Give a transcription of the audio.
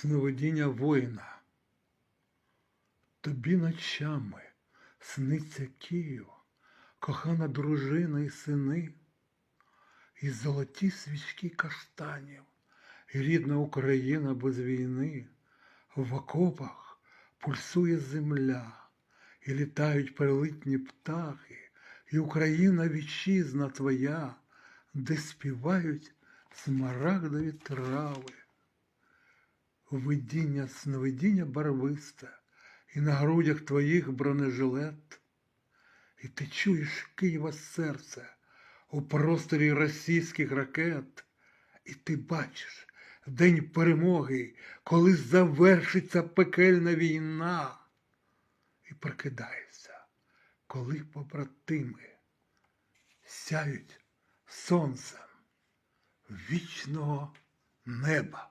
сновидіння воїна. Тобі ночами сниться Київ, кохана дружина і сини, і золоті свічки каштанів, і рідна Україна без війни, в окопах пульсує земля, і літають перелитні птахи, і Україна вітчизна твоя, де співають смарагдові трави видіння, сновидіння барвисте, і на грудях твоїх бронежилет, і ти чуєш Києва серце у просторі російських ракет, і ти бачиш день перемоги, коли завершиться пекельна війна, і прокидаєшся, коли побратими сяють сонцем вічного неба.